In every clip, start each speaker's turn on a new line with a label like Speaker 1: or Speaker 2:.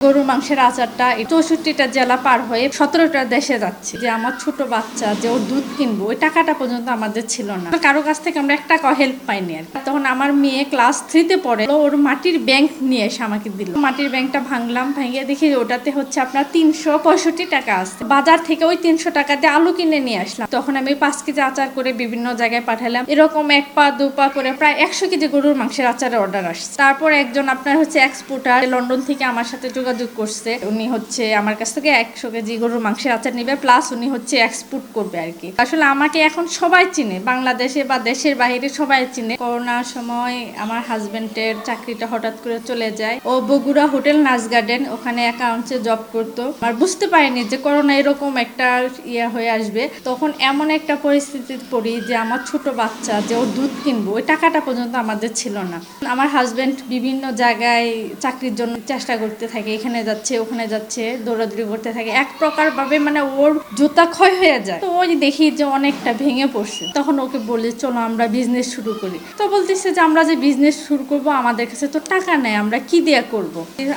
Speaker 1: গরুর মাংসের আচারটা চৌষট্টিটা জেলা পার হয়ে সতেরোটা দেশে যাচ্ছে। যে আমার ছোট বাচ্চা, যে ওর দুধ কিনবো, ওই টাকাটা পর্যন্ত আমাদের ছিল না। কারও কাছ থেকে আমরা একটা হেল্প পাইনি আর তখন আমার মেয়ে ক্লাস থ্রিতে পড়ে ওর মাটির ব্যাংক নিয়ে এসে আমাকে দিল। মাটির ব্যাংকটা ভাঙলাম, ভাঙিয়ে দেখি ওটাতে হচ্ছে আপনার তিনশো পঁয়ষট্টি টাকা আসছে বাজার থেকে ওই তিনশো টাকা দিয়ে আলু কিনে নিয়ে আসলাম। তখন আমি পাঁচ কেজি আচার করে বিভিন্ন জায়গায় পাঠালাম। এরকম এক পা, দু পা করে প্রায় একশো কেজি গরুর মাংসের আচারের অর্ডার আসছে। তারপর একজন আপনার হচ্ছে এক্সপোর্টার লন্ডন থেকে আমার সাথে যোগাযোগ করছে, উনি হচ্ছে আমার কাছ থেকে একশো কেজি গরুর মাংসের আচার নিবে প্লাস উনি হচ্ছে এক্সপোর্ট করবে আর কি আসলে আমাকে এখন সবাই চিনে, বাংলাদেশে বা দেশের বাইরে সবাই চিনে। করোনার সময় আমার হাজবেন্ডের চাকরিটা হঠাৎ করে চলে যায়। ও বগুড়া হোটেল নাচ গার্ডেন ওখানে অ্যাকাউন্টসে জব করতো। আর বুঝতে পারিনি যে করোনা এরকম একটা ইয়ে হয়ে আসবে। তখন এমন একটা পরিস্থিতিতে পড়ি যে আমার ছোট বাচ্চা যে ওর দুধ কিনবো, ওই টাকাটা পর্যন্ত আমাদের ছিল না। আমার হাজবেন্ড বিভিন্ন জায়গায় চাকরির জন্য চেষ্টা করতে থাকে এখানে যাচ্ছে, ওখানে যাচ্ছে, দৌড়াদৌড়ি করতে থাকে। এক প্রকার ভাবে মানে ওর জুতা ক্ষয় হয়ে যায়। তো ওই দেখি যে অনেকটা ভেঙে পড়ছে। তখন ওকে বলি, চলো আমরা বিজনেস শুরু করি। তো বলতেছে যে, আমরা যে বিজনেস শুরু করব, আমাদের কাছে তো টাকা নেই, আমরা কি দিয়ে করব?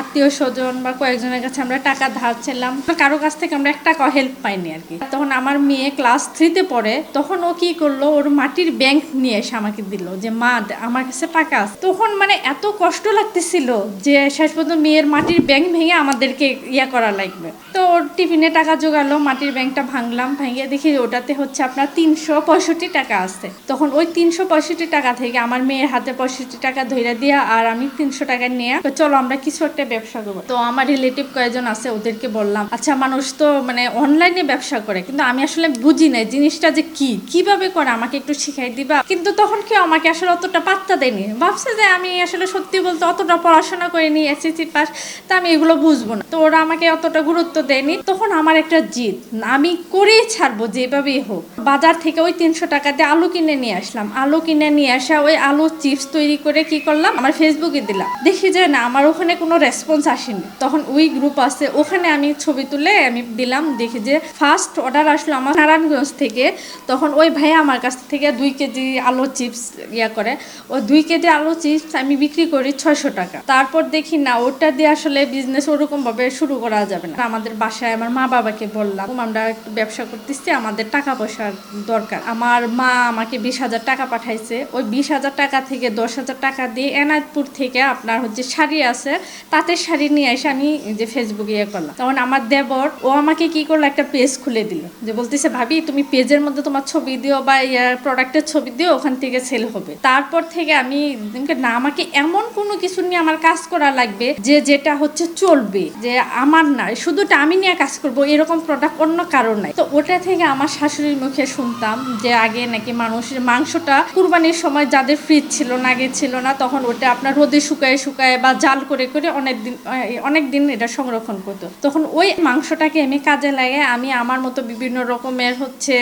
Speaker 1: আত্মীয় স্বজন বা কয়েকজনের কাছে আমরা টাকা ধার ছিলাম কারও কাছ থেকে আমরা এক টাকা হেল্প পাইনি আর কি। তখন আমার মেয়ে ক্লাস থ্রিতে পড়ে। তখন ও কি করল, ওর মাটির ব্যাংক নিয়ে এসে আমাকে দিল যে, মা, আমার কাছে টাকা আছে। তখন মানে এত কষ্ট লাগতেছিল যে শেষ পর্যন্ত মেয়ের মাটির ব্যাংক ভেঙে আমাদেরকে ইয়া করা লাগবে। ওর টিফিনে টাকা জোগালো, মাটির ব্যাংকটা ভাঙলাম, ভাঙিয়ে দেখি ওটাতে হচ্ছে আপনার তিনশো পঁয়ষট্টি টাকা আছে। তখন ওই তিনশো পঁয়ষট্টি টাকা থেকে আমার মেয়ের হাতে পঁয়ষট্টি টাকা ধরে দিয়া আর আমি তিনশো টাকা নিয়ে চলো আমরা কিছু একটা ব্যবসা করব। তো আমার রিলেটিভ কয়েকজন আছে, ওদেরকে বললাম আচ্ছা মানুষ তো মানে অনলাইনে ব্যবসা করে, কিন্তু আমি আসলে বুঝি না জিনিসটা যে কি, কীভাবে করে আমাকে একটু শিখাই দিবা? কিন্তু তখন কেউ আমাকে আসলে অতটা পাত্তা দেয়নি। ভাবছে যে আমি আসলে সত্যি বলতে অতটা পড়াশোনা করিনি এসএসসি পাস তা আমি এগুলো বুঝব না। তো ওরা আমাকে অতটা গুরুত্ব দেয়নি, তখন আমার একটা জিদ। আমি করেই ছাড়বো, যেভাবেই হোক। বাজার থেকে ওই তিনশো টাকা দিয়ে আলু কিনে নিয়ে আসলাম। আলু কিনে নিয়ে আসা ওই আলু চিপস তৈরি করে কি করলাম? আমার ফেসবুকে দিলাম। দেখি যে না, আমার ওখানে কোনো রেসপন্স আসেনি। তখন ওই গ্রুপ আছে, ওখানে আমি ছবি তুলে আমি দিলাম। দেখি যে ফার্স্ট অর্ডার আসলো আমার নারায়ণগঞ্জ থেকে। তখন ওই ভাই আমার কাছ থেকে দুই কেজি আলু চিপস ইয়া করে। ও দুই কেজি আলু চিপস আমি বিক্রি করি ছয়শো টাকা। তারপর দেখি না, ওটা দিয়ে আসলে বিজনেস ওরকম ভাবে শুরু করা যাবে না। আমাদের বাসায় আমার মা বাবাকে বললাম, আমরা ব্যবসা করতেছি, আমাদের টাকা পয়সার দরকার। আমার মা আমাকে বিশ হাজার টাকা পাঠাইছে। ওই বিশ হাজার টাকা থেকে দশ হাজার টাকা দিয়ে এনায়তপুর থেকে আপনার হচ্ছে শাড়ি আছে, তাতে শাড়ি নিয়ে এসে আমি যে ফেসবুকে ইয়ে করলাম। তখন আমার দেবর, ও আমাকে কি করল, একটা পেজ খুলে দিল। যে বলতেছে, ভাবি, তুমি পেজের মধ্যে তোমার ছবি দিও বা ইয়ার প্রোডাক্টের ছবি দিও, ওখান থেকে সেল হবে। তারপর থেকে আমি না, আমাকে এমন কোনো কিছু নিয়ে আমার কাজ করা লাগবে যে যেটা হচ্ছে চলবে, যে আমার না, শুধুটা আমি নিয়ে কাজ করব, এরকম প্রোডাক্ট অন্য কারণ নাই। তো ওটা থেকে আমার শাশুড়ির মুখে শুনতাম যে আগে নাকি মানুষের মাংসটা কুরবানির সময় যাদের ফ্রিজ ছিল না, আগে ছিল না, তখন ওটা আপনার রোদে শুকায় শুকায় বা জাল করে করে অনেক দিন অনেক দিন এটা সংরক্ষণ করতো। তখন ওই মাংসটাকে আমি কাজে লাগে আমি আমার মতো বিভিন্ন রকমের হচ্ছে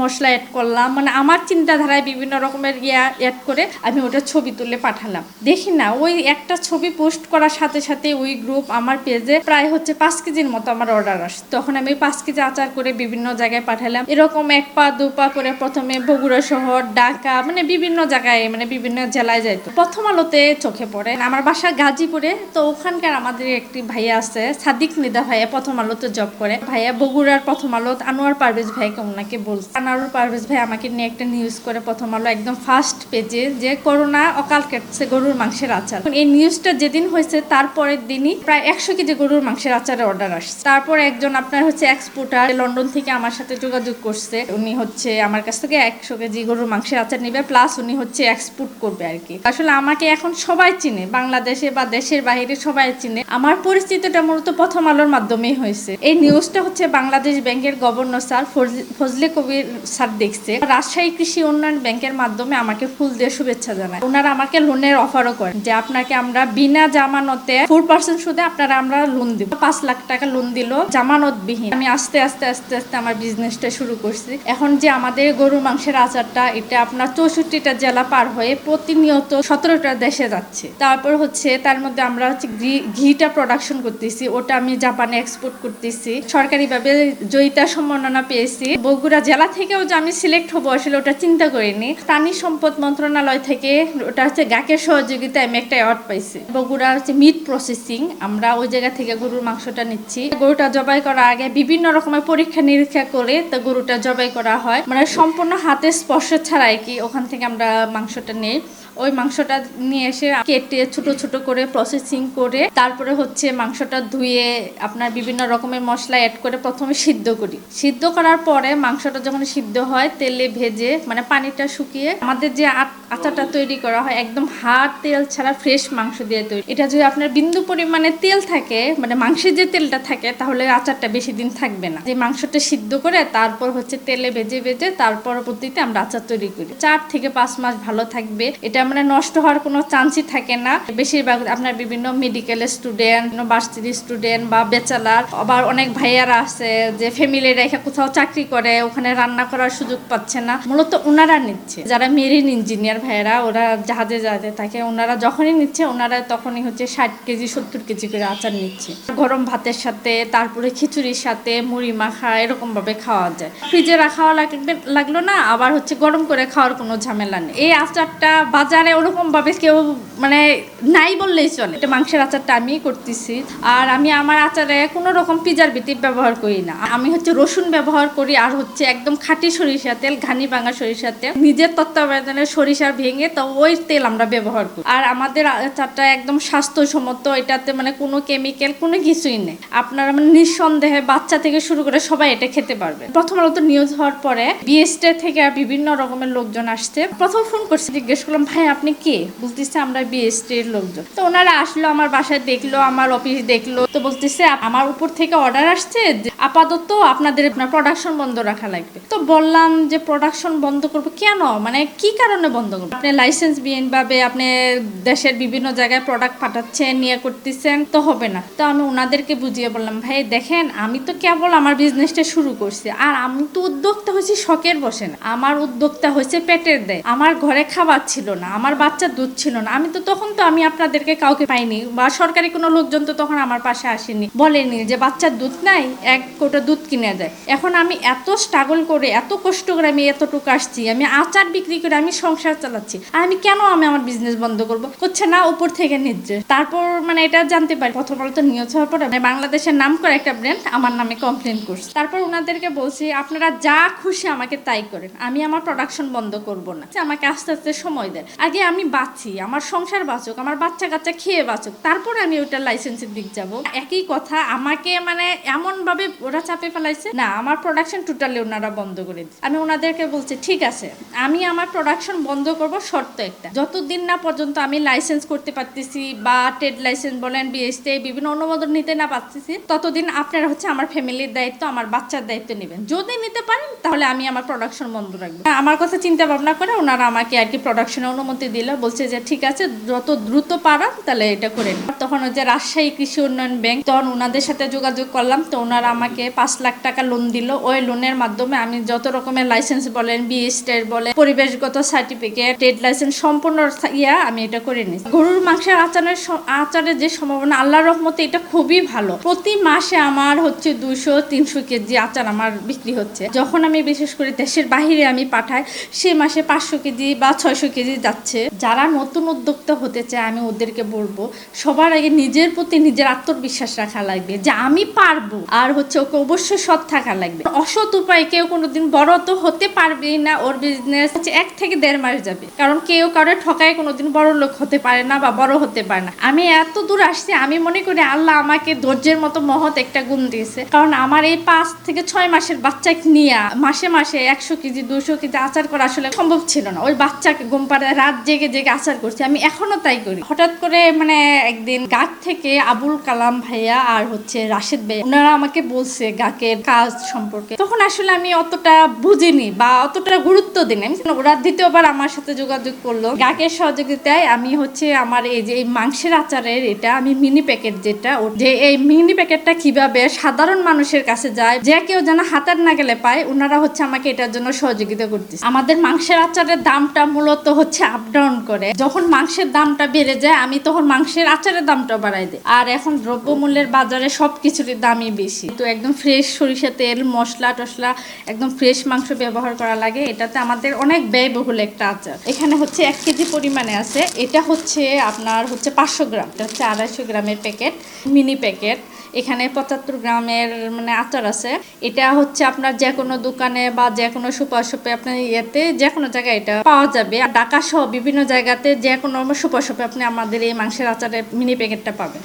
Speaker 1: মশলা অ্যাড করলাম। মানে আমার চিন্তাধারায় বিভিন্ন রকমের ইয়া অ্যাড করে আমি ওটা ছবি তুলে পাঠালাম। দেখি না, ওই একটা ছবি পোস্ট করার সাথে সাথে ওই গ্রুপ আমার পেজে প্রায় হচ্ছে পাঁচ কেজির মতো আমার অর্ডার আসে। তখন আমি পাঁচ কেজি আচার করে বিভিন্ন জায়গায় পাঠালাম। এরকম এক পা, দু পা করে প্রথমে বগুড়া শহর, ঢাকা মানে বিভিন্ন জায়গায় মানে বিভিন্ন জেলায় যাইতো। প্রথম আলোতে চোখে পড়ে। আমার বাসা গাজীপুরে। তো ওখানকার আমাদের একটি ভাইয়া আছে, সাদিক নিদা ভাইয়া প্রথম আলোতে জব করে। ভাইয়া বগুড়ার প্রথম আলো আনোয়ার পারভেজ ভাইকে ওনাকে বলছে। আনোয়ার পারভেজ ভাই আমাকে নিয়ে একটা নিউজ করে প্রথম আলো একদম ফার্স্ট পেজে যে করোনা অকাল কেটছে গরুর মাংসের আচার। এই নিউজটা যেদিন হয়েছে, তারপরের দিনই প্রায় একশো কেজি গরুর মাংসের আচারের অর্ডার আসছে। তারপর একজন আপনার হচ্ছে এক্সপোর্টার লন্ডন থেকে আমার সাথে যোগাযোগ করছে। উনি হচ্ছে আমার কাছ থেকে একশো কেজি গরুর মাংসের আচার নিবে প্লাস উনি হচ্ছে এক্সপোর্ট করবে আর কি। আসলে আমাকে এখন সবাই চিনে, বাংলাদেশে বা দেশের বাইরে সবাই চিনে। আমার পরিচিতিটা মূলত প্রথম আলোর মাধ্যমেই হয়েছে। এই নিউজটা হচ্ছে বাংলাদেশ ব্যাংকের governor sir Fazle Kabir sir দেখছে। রাজশাহী কৃষি উন্নয়ন ব্যাংকের মাধ্যমে আমাকে ফুল দিয়ে শুভেচ্ছা জানায়। ওনারা আমাকে লোনের অফারও করেন যে আপনাকে আমরা বিনা জামানতে ফোর পার্সেন্ট সুদে আপনারা আমরা লোন দিব। পাঁচ লাখ টাকা লোন দিল। জামানতবিহীন। আমি আস্তে আস্তে আস্তে আস্তে আমার বিজনেসটা শুরু করছি। এখন যে আমাদের গরু মাংসের আচারটা, এটা আপনার চৌষট্টিটা জেলা পার হয়ে প্রতিনিয়ত সতেরোটা দেশে যাচ্ছে। তারপর হচ্ছে তার মধ্যে আমরা হচ্ছে ঘিটা প্রোডাকশন করতেছি, ওটা আমি জাপানে এক্সপোর্ট করতেছি। সরকারিভাবে জয়িতা সম্মাননা পেয়েছি। বগুড়া জেলা থেকেও যে আমি সিলেক্ট হব আসলে ওটা চিন্তা করিনি। প্রাণী সম্পদ মন্ত্রণালয় থেকে ওটা হচ্ছে গাকের সহযোগিতায় আমি একটা অ্যাওয়ার্ড পাইছি। বগুড়া হচ্ছে মিট প্রসেসিং আমরা ওই জায়গা থেকে গরুর মাংসটা নিচ্ছি। গরুটা জবাই করার আগে বিভিন্ন রকমের পরীক্ষা নিরীক্ষা করে তো গরুটা জবাই করা হয়। মানে সম্পূর্ণ হাতে স্পর্শ ছাড়াই কি ওখান থেকে আমরা মাংসটা নেই। ওই মাংসটা নিয়ে এসে কেটে ছোট ছোট করে প্রসেসিং করে তারপরে হচ্ছে মাংসটা ধুয়ে আপনার বিভিন্ন রকমের মশলা অ্যাড করে প্রথমে সিদ্ধ করি। সিদ্ধ করার পরে মাংসটা যখন সিদ্ধ হয়, তেলে ভেজে মানে পানিটা শুকিয়ে আমাদের যে আচারটা তৈরি করা হয়, একদম হাত তেল ছাড়া ফ্রেশ মাংস দিয়ে তৈরি। এটা যদি আপনার বিন্দু পরিমাণে তেল থাকে মানে মাংসের যে তেলটা থাকে, তাহলে আচারটা বেশি দিন থাকবে না। যে মাংসটা সিদ্ধ করে তারপর হচ্ছে তেলে ভেজে ভেজে তার পরবর্তীতে আমরা আচার তৈরি করি। চার থেকে পাঁচ মাস ভালো থাকবে। এটা মানে নষ্ট হওয়ার কোনো চান্সই থাকে না। বেশিরভাগ আপনার বিভিন্ন মেডিকেল স্টুডেন্ট ভার্সিটি স্টুডেন্ট বা বেচালার আবার অনেক ভাইয়ারা আছে যে ফ্যামিলি রেখে কোথাও চাকরি করে, ওখানে রান্না করার সুযোগ পাচ্ছে না। মূলত ওনারা নিচ্ছে। যারা মেরিন ইঞ্জিনিয়ার ভাইয়েরা, ওরা জাহাজে জাহাজে থাকে, ওনারা যখনই নিচ্ছে, ওনারা তখনই হচ্ছে ষাট কেজি, সত্তর কেজি করে আচার নিচ্ছে। গরম ভাতের সাথে তারপরে খিচুড়ির সাথে মুড়ি মাখা এরকম ভাবে খাওয়া যায়। ফ্রিজে রাখাও লাগবে, লাগল না, আবার হচ্ছে গরম করে খাওয়ার কোনো ঝামেলা নেই। এই আচারটা বাজারে ওরকম ভাবে কেউ মানে নাই বললেই চলে। এটা মাংসের আচারটা আমি করতেছি, আর আমি আমার আচারে কোনো রকম প্রিজারভেটিভ ব্যবহার করি না। আমি হচ্ছে রসুন ব্যবহার করি, আর হচ্ছে একদম খাঁটি সরিষা তেল, ঘানি ভাঙা সরিষা তেল। নিজের তত্ত্বাবধানে সরিষা ভেঙে তো ওই তেল আমরা ব্যবহার করি। আর আমাদের আচারটা একদম স্বাস্থ্যসম্মত, এটাতে মানে কোনো কেমিক্যাল কোনো কিছুই নেই। আপনারা মানে নিঃসন্দেহে বাচ্চা থেকে শুরু করে সবাই এটা খেতে পারবে। প্রথম আলো তো নিউজ হওয়ার পরে বিএসটে থেকে বিভিন্ন রকমের লোকজন আসছে। প্রথম ফোন করছে, জিজ্ঞেস করলাম, ভাই, আপনি কে? বলতেছে, আমরা বিএসটি এর লোকজন। তো ওনারা আসলো, আমার বাসায় দেখল, আমার অফিস দেখল। তো বলতেছে আমার উপর থেকে অর্ডার আসছে আপাতত আপনাদের প্রোডাকশন বন্ধ রাখা লাগবে। তো বললাম যে প্রোডাকশন বন্ধ করব কেন? মানে কি কারণে বন্ধ করব? আপনি লাইসেন্স বিহীন ভাবে আপনি দেশের বিভিন্ন জায়গায় প্রোডাক্ট পাঠাচ্ছেন নিয়ে করতেছেন, তো হবে না। তো আমি ওনাদেরকে বুঝিয়ে বললাম, ভাই, দেখেন, আমি তো কেবল আমার বিজনেসটা শুরু করছি। আর আমি তো উদ্যোক্তা হয়েছি, শখের বসে না। আমার উদ্যোক্তা হয়েছে পেটের দেয়। আমার ঘরে খাবার ছিল না, আমার বাচ্চার দুধ ছিল না। আমি তো তখন তো আমি আপনাদেরকে কাউকে পাইনি বা সরকারি কোনো লোকজন তো তখন আমার পাশে আসেনি। বলেনি যে বাচ্চার দুধ নাই, এক কোটা দুধ কিনে দেয়। এখন আমি এত স্ট্রাগল করে, এত কষ্ট করে আমি এতটুকু আসছি, আমি আচার বিক্রি করে আমি সংসার চালাচ্ছি, আর আমি কেন আমি আমার বিজনেস বন্ধ করব? করছে না, উপর থেকে নিচ্ছে তারপর মানে এটা জানতে পারি। প্রথম তো নিউজ হওয়ার পরে মানে বাংলাদেশের নাম করে একটা ব্র্যান্ড আমার নামে কমপ্লেন করছে। তারপর ওনাদেরকে বলছি, আপনারা যা খুশি আমাকে তাই করেন। আমি আমার প্রোডাকশন বন্ধ করব না। আমাকে আস্তে আস্তে সময় দেন। আগে আমি বাঁচি, আমার সংসার বাঁচুক, আমার বাচ্চা কাচ্চা খেয়ে বাঁচুক। তারপর আমি ওইটা লাইসেন্সের দিক যাব। একই কথা, আমাকে মানে এমন ভাবে ওরা চাপে ফেলাইছে? না, আমার প্রোডাকশন টোটালি ওনারা বন্ধ করে দিচ্ছে আমি ওনাদেরকে বলছি, ঠিক আছে, আমি আমার প্রোডাকশন বন্ধ করব শর্ত একটা। যতদিন না পর্যন্ত আমি লাইসেন্স করতে পারতেছি বা ট্রেড লাইসেন্স বলেন বিএসটি বিভিন্ন অনুমোদন নিতে না পারতেছি, ততদিন আপনারা হচ্ছে আমার ফ্যামিলির দায়িত্ব, আমার বাচ্চার দায়িত্ব নেবেন। যদি নিতে পারেন, তাহলে আমি আমার প্রোডাকশন বন্ধ রাখব। আমার কথা চিন্তা ভাবনা করে ওনারা আমাকে আর কি প্রোডাকশনে অনুমতি দিল, বলছে যে, ঠিক আছে, যত দ্রুত পারান, তাহলে এটা করেন। তখন ওই যে রাজশাহী কৃষি উন্নয়ন ব্যাংক, তখন ওনাদের সাথে যোগাযোগ করলাম, তো ওনারা আমাকে পাঁচ লাখ টাকা লোন দিল। ওই লোনের মাধ্যমে আমি যত রকমের লাইসেন্স বলেন বিএসটের বলে পরিবেশগত সার্টিফিকেট ট্রেড লাইসেন্স সম্পূর্ণ ইয়া আমি এটা করে নিই গরুর মাংসের আচারের আচারের যে সম্ভাবনা, আল্লাহর রহমতে এটা খুবই ভালো। প্রতি মাসে আমার হচ্ছে দুশো তিনশো কেজি আচার আমার বিক্রি হচ্ছে। যখন আমি বিশেষ করে দেশের বাহিরে আমি পাঠাই, সে মাসে পাঁচশো কেজি বা ছয়শো কেজি যাচ্ছে। যারা নতুন উদ্যোক্তা হতে চায়, আমি ওদেরকে বলব, সবার আগে নিজের প্রতি নিজের আত্মবিশ্বাস রাখা লাগবে যে আমি পারব। আর হচ্ছে ওকে অবশ্যই সৎ থাকা লাগবে। অসৎ উপায় কেউ কোনোদিন বড় তো হতে পারবে না, ওর বিজনেস হচ্ছে এক থেকে দেড় মাস যাবে। কারণ কেউ কারও ঠকায় কোনোদিন বড় লোক হতে পারে না বা বড় হতে পারে না। আমি এত দূর আসছি, আমি মনে করি আল্লাহ আমাকে ধৈর্যের মতো মহৎ একটা গুণ দিয়েছে। কারণ আমার এই পাঁচ থেকে ছয় মাসের বাচ্চাকে নিয়ে মাসে মাসে একশো কেজি দুশো কেজি আচার করা আসলে সম্ভব ছিল না। ওই বাচ্চাকে ঘুম পাড়ে রাত জেগে জেগে আচার করছি। আমি এখনও তাই করি। হঠাৎ করে মানে একদিন গাছ থেকে আবুল কালাম ভাইয়া আর হচ্ছে রাশেদ ভাই, ওনারা আমাকে বলছে গাকের কাজ সম্পর্কে। তখন আসলে আমি অতটা বুঝিনি বা অতটা গুরুত্ব আমি ওরা দ্বিতীয়বার আমার সাথে যোগাযোগ করল। গাকের সহযোগিতায় আমি হচ্ছে আমার এই যে মাংসের আচারের এটা আমি মিনি প্যাকেট যেটা যে এই মিনি প্যাকেটটা কীভাবে সাধারণ মানুষের কাছে যায়, যে কেউ যেন হাতের না গেলে পায় ওনারা হচ্ছে আমাকে এটার জন্য সহযোগিতা করতেছে। আমাদের মাংসের আচারের দামটা মূলত হচ্ছে আপ ডাউন করে। যখন মাংসের দামটা বেড়ে যায়, আমি তখন মাংসের আচারের দামটা বাড়াই দিই। আর এখন দ্রব্যমূল্যের বাজারে সব কিছুরই দামই বেশি। তো একদম ফ্রেশ সরিষা তেল, মশলা, টসলা, একদম ফ্রেশ মাংস ব্যবহার করা লাগে। এটাতে আমাদের অনেক ব্যয়বহুল একটা আচার। এখানে হচ্ছে এক কেজি পরিমাণে আছে। এটা হচ্ছে আপনার হচ্ছে পাঁচশো গ্রাম। এটা হচ্ছে আড়াইশো গ্রামের প্যাকেট, মিনি প্যাকেট। এখানে পঁচাত্তর গ্রামের মানে আচার আছে। এটা হচ্ছে আপনার যে কোনো দোকানে বা যে কোনো সুপার শপে আপনার ইয়েতে যে কোনো জায়গায় এটা পাওয়া যাবে। আর ঢাকা সহ বিভিন্ন জায়গাতে যে কোনো সুপার শপে আপনি আমাদের এই মাংসের আচারের মিনি প্যাকেটটা পাবেন।